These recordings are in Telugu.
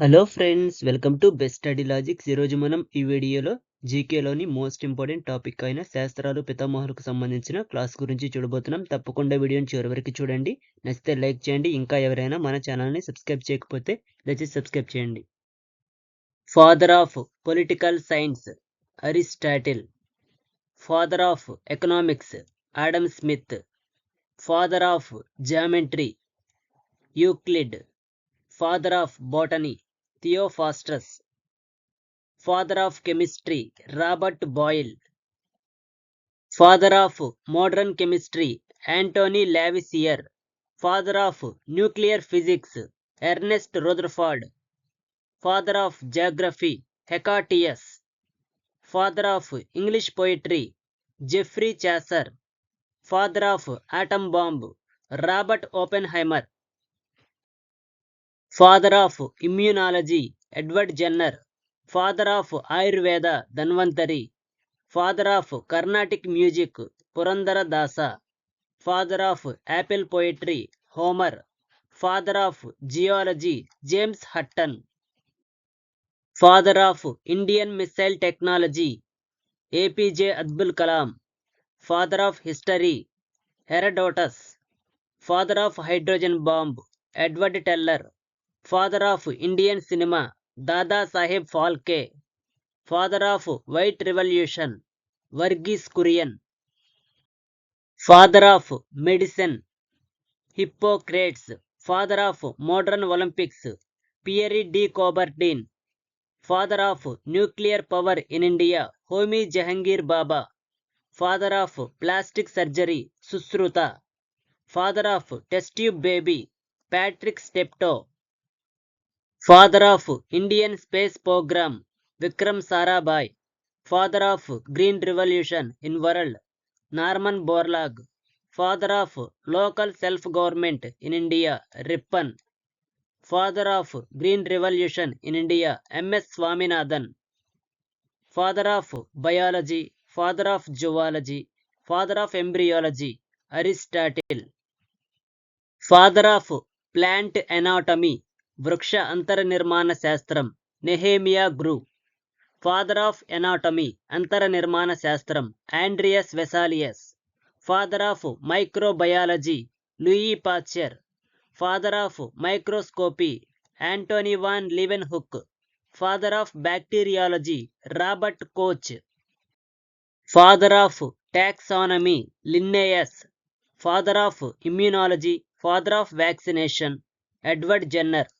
Hello friends welcome to best study logics ఈరోజు మనం ఈ వీడియోలో జీకేలోని మోస్ట్ ఇంపార్టెంట్ టాపిక్ అయిన శాస్త్రాలు పితామహులకు సంబంధించిన క్లాస్ గురించి చూడబోతున్నాం తప్పకుండా వీడియోని చివరి వరకు చూడండి నచ్చితే లైక్ చేయండి ఇంకా ఎవరైనా మన ఛానల్ని సబ్స్క్రైబ్ చేయకపోతే దయచేసి సబ్స్క్రైబ్ చేయండి father of political science Aristotle father of economics Adam Smith father of geometry Euclid Father of Botany, Theophrastus. Father of Chemistry, Robert Boyle. Father of Modern Chemistry, Antony Lavoisier. Father of Nuclear Physics, Ernest Rutherford. Father of Geography, Hecatæus. Father of English Poetry, Geoffrey Chaucer. Father of Atom Bomb, Robert Oppenheimer. Father of Immunology, Edward Jenner. Father of Ayurveda, Dhanvantari. Father of Carnatic Music, Purandara Dasa. Father of Apple Poetry, Homer. Father of Geology, James Hutton. Father of Indian Missile Technology, APJ Abdul Kalam. Father of History, Herodotus. Father of Hydrogen Bomb, Edward Teller. Father of Indian cinema, Dada Saheb Phalke. Father of White Revolution, Varghese Kurian. Father of medicine, Hippocrates. Father of modern Olympics, Pierre de Coubertin. Father of nuclear power in India, Homi Jehangir Baba. Father of plastic surgery, Sushruta. Father of test tube baby, Patrick Steptoe. Father of Indian Space Program, Vikram Sarabhai. Father of Green Revolution in world, Norman Borlaug. Father of Local Self-Government in India, Rippan. Father of Green Revolution in India, M.S. Swaminathan. Father of Biology, Father of Zoology, Father of Embryology, Aristotle. Father of Plant Anatomy, వృక్ష నిర్మాణ శాస్త్రం Nehemiah Grew father of anatomy అంతర నిర్మాణ శాస్త్రం Andreas Vesalius father of microbiology Louis Pasteur father of microscopy Antonie van Leeuwenhoek father of bacteriology Robert Koch father of taxonomy Linnaeus father of immunology father of vaccination Edward Jenner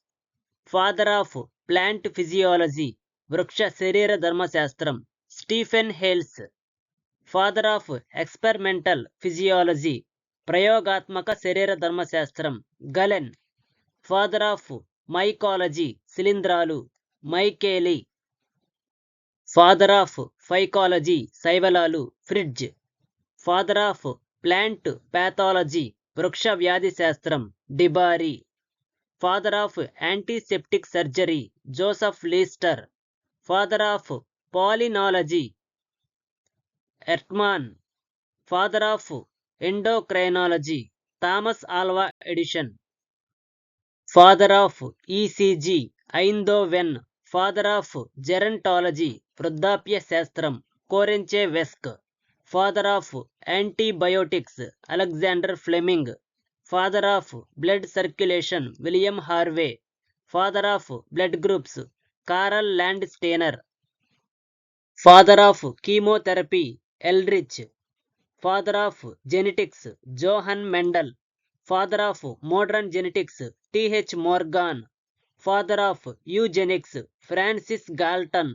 father of plant physiology వృక్ష శరీర ధర్మశాస్త్రం Stephen Hales father of experimental physiology ప్రయోగాత్మక శరీర ధర్మశాస్త్రం గలెన్ ఫాదర్ ఆఫ్ మైకాలజీ శిలీంధ్రాలు Micheli father of phycology శైవలాలు Fritsch father of plant pathology వృక్ష వ్యాధి శాస్త్రం De Bary father of antiseptic surgery Joseph Lister father of palynology Erdtman father of endocrinology Thomas Alva Edison father of ECG Einthoven father of gerontology వృద్ధాప్య శాస్త్రం Korenchevsky father of antibiotics Alexander Fleming Father of blood circulation, William Harvey. Father of blood groups, Karl Landsteiner. Father of chemotherapy, Eldridge. Father of genetics, Johann Mendel. Father of modern genetics, T.H. Morgan. Father of eugenics, Francis Galton.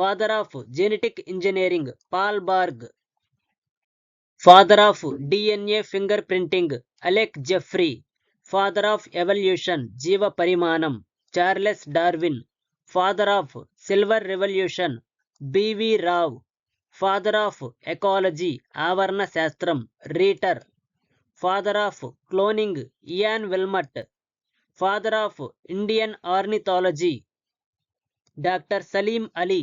Father of genetic engineering, Paul Barg. Father of DNA finger printing Alec Jeffrey father of evolution జీవ పరిమాణం Charles Darwin father of silver revolution BV Rao father of ecology ఆవరణ శాస్త్రం Reiter father of cloning Ian Wilmut father of Indian ornithology doctor Salim Ali